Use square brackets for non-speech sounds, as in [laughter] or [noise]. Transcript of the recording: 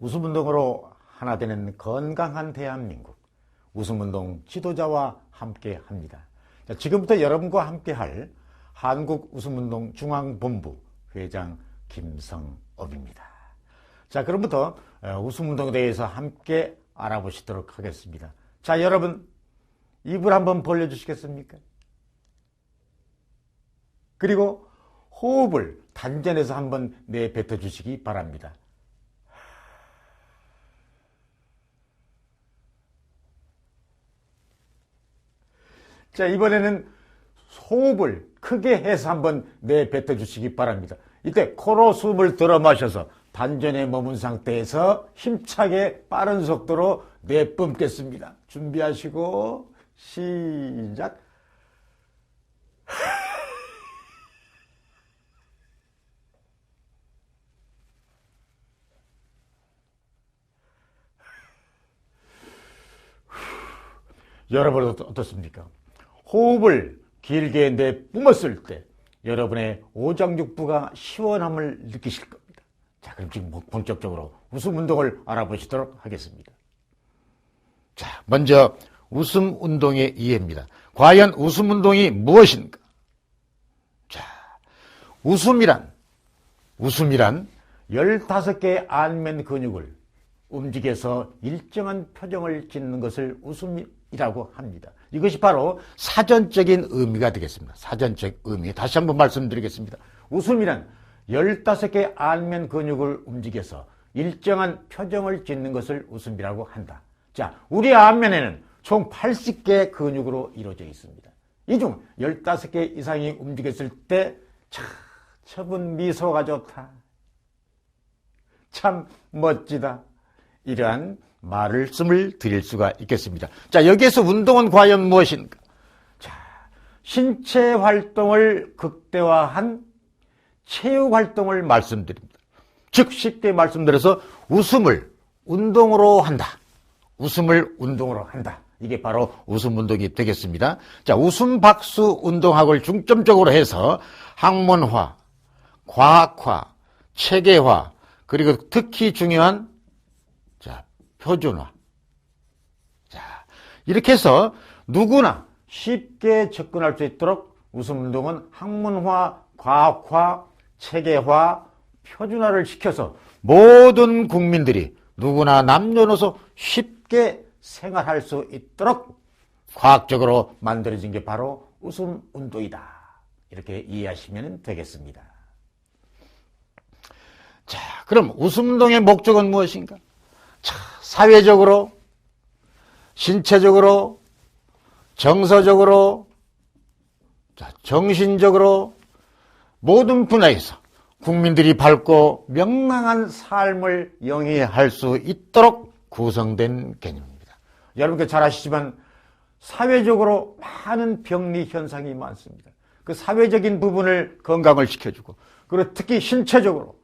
웃음운동으로 하나 되는 건강한 대한민국 웃음운동 지도자와 함께 합니다. 자, 지금부터 여러분과 함께 할 한국 웃음운동 중앙본부 회장 김성업입니다. 자, 그럼부터 어, 웃음운동에 대해서 함께 알아보시도록 하겠습니다. 자, 여러분, 입을 한번 벌려주시겠습니까? 그리고 호흡을 단전해서 한번 내뱉어 주시기 바랍니다. 자, 이번에는 호흡을 크게 해서 한번 내뱉어 주시기 바랍니다. 이때 코로 숨을 들어 마셔서 단전에 머문 상태에서 힘차게 빠른 속도로 내뿜겠습니다. 준비하시고 시작. [laughs] 여러분 어떻습니까? 호흡을 길게 내뿜었을 때 여러분의 오장육부가 시원함을 느끼실 겁니다. 자, 그럼 지금 본격적으로 웃음 운동을 알아보시도록 하겠습니다. 자, 먼저 웃음 운동의 이해입니다. 과연 웃음 운동이 무엇인가? 자, 웃음이란, 웃음이란 15개의 안면 근육을 움직여서 일정한 표정을 짓는 것을 웃음이 라고 합니다. 이것이 바로 사전적인 의미가 되겠습니다. 사전적 의미. 다시 한번 말씀드리겠습니다. 웃음이란 15개의 안면 근육을 움직여서 일정한 표정을 짓는 것을 웃음이라고 한다. 자, 우리 안면에는 총 80개의 근육으로 이루어져 있습니다. 이 중 15개 이상이 움직였을 때, 참, 저분 미소가 좋다. 참 멋지다. 이러한 말씀을 드릴 수가 있겠습니다. 자, 여기에서 운동은 과연 무엇인가? 자, 신체 활동을 극대화한 체육 활동을 말씀드립니다. 즉, 쉽게 말씀드려서 웃음을 운동으로 한다. 웃음을 운동으로 한다. 이게 바로 웃음 운동이 되겠습니다. 자, 웃음 박수 운동학을 중점적으로 해서 학문화, 과학화, 체계화, 그리고 특히 중요한 자, 표준화. 자, 이렇게 해서 누구나 쉽게 접근할 수 있도록 웃음 운동은 학문화, 과학화, 체계화, 표준화를 시켜서 모든 국민들이 누구나 남녀노소 쉽게 생활할 수 있도록 과학적으로 만들어진 게 바로 웃음 운동이다. 이렇게 이해하시면 되겠습니다. 자, 그럼 웃음 운동의 목적은 무엇인가? 자, 사회적으로, 신체적으로, 정서적으로, 자, 정신적으로 모든 분야에서 국민들이 밝고 명랑한 삶을 영위할 수 있도록 구성된 개념입니다. 여러분께 잘 아시지만 사회적으로 많은 병리 현상이 많습니다. 그 사회적인 부분을 건강을 시켜주고 그리고 특히 신체적으로